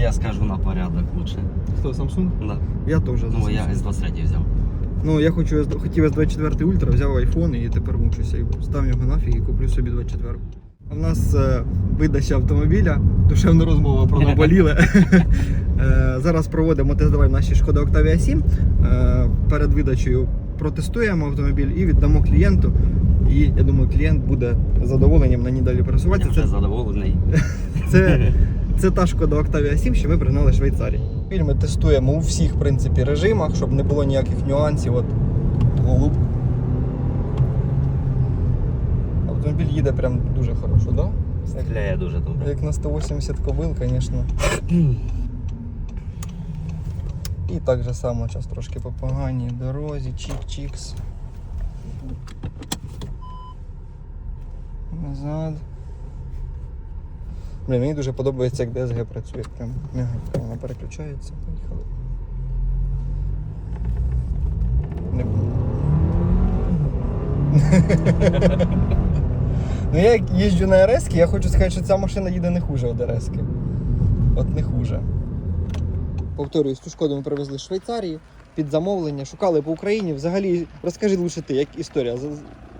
Я скажу на порядок лучше. Хто Samsung? Да. Я теж. за Ну, я Samsung. S23 взяв. Ну, я хочу, S- хотів S24 Ultra, взяв iPhone і тепер мучуся. І став його нафіг і куплю собі 24. У нас е, видача автомобіля, душевна розмова про наболіле. Е, Зараз проводимо тест-драйв нашій Шкода Octavia 7. Е, Перед видачею протестуємо автомобіль і віддамо клієнту. І я думаю, клієнт буде задоволенням на ній далі Я пересуватися. вже Це, задоволений. це, це та Шкода Octavia 7, що ми пригнали Швейцарії. Ми тестуємо у всіх в принципі, режимах, щоб не було ніяких нюансів. От голуб. Автомобіль їде прям дуже хорошо, да? Стріляє дуже добре. Як на 180 кобил, звісно. І так же само зараз трошки по поганій дорозі, чік-чікс. Назад. Блін, мені дуже подобається, як DSG працює. Прям м'ягенько вона переключається. Поїхали. Не... ну я їжджу на РС, я хочу сказати, що ця машина їде не хуже від РС. От не хуже. Повторюсь, цю шкоду ми привезли з Швейцарії під замовлення, шукали по Україні. Взагалі, розкажи лише ти, як історія,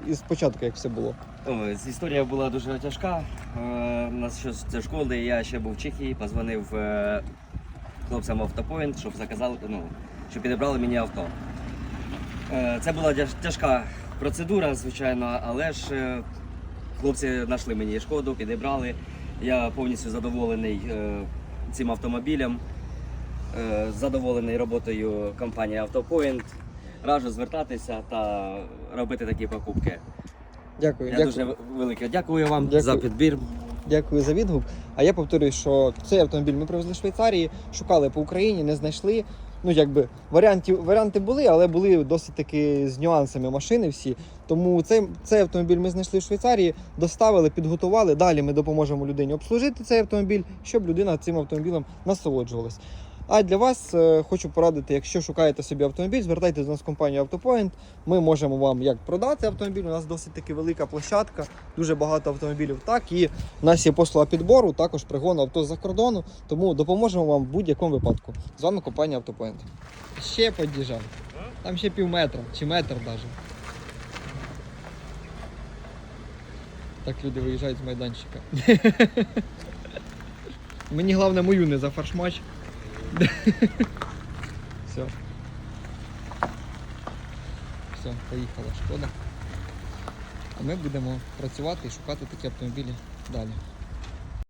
із початку, як все було. О, Історія була дуже тяжка. Е, У нас ще з школи, я ще був в Чехії, позвонив е, хлопцям автопоінт, щоб заказали, ну, щоб підібрали мені авто. Е, Це була тяжка процедура, звичайно, але ж е, хлопці знайшли мені шкоду, підібрали. Я повністю задоволений цим автомобілем, задоволений роботою компанії Автопоінт. Раджу звертатися та робити такі покупки. Дякую, Я дякую. дуже велике дякую вам Дякую. за підбір. Дякую за відгук. А я повторюю, що цей автомобіль ми привезли з Швейцарії, шукали по Україні, не знайшли. Ну, якби варіантів, варіанти були, але були досить таки з нюансами машини всі. Тому цей, цей автомобіль ми знайшли в Швейцарії, доставили, підготували. Далі ми допоможемо людині обслужити цей автомобіль, щоб людина цим автомобілем насолоджувалась. А для вас е, хочу порадити, якщо шукаєте собі автомобіль, звертайтеся до нас в компанію Автопоінт. Ми можемо вам як продати автомобіль. У нас досить таки велика площадка, дуже багато автомобілів. Так і у нас є послуга підбору, також пригон авто з-за кордону. Тому допоможемо вам в будь-якому випадку. З вами компанія Автопоінт. Ще під'їжджав. Там ще пів метра чи метр навіть. Так люди виїжджають з майданчика. Мені головне мою не зафаршмач. Все. Все, поїхала шкода. А ми будемо працювати і шукати такі автомобілі далі.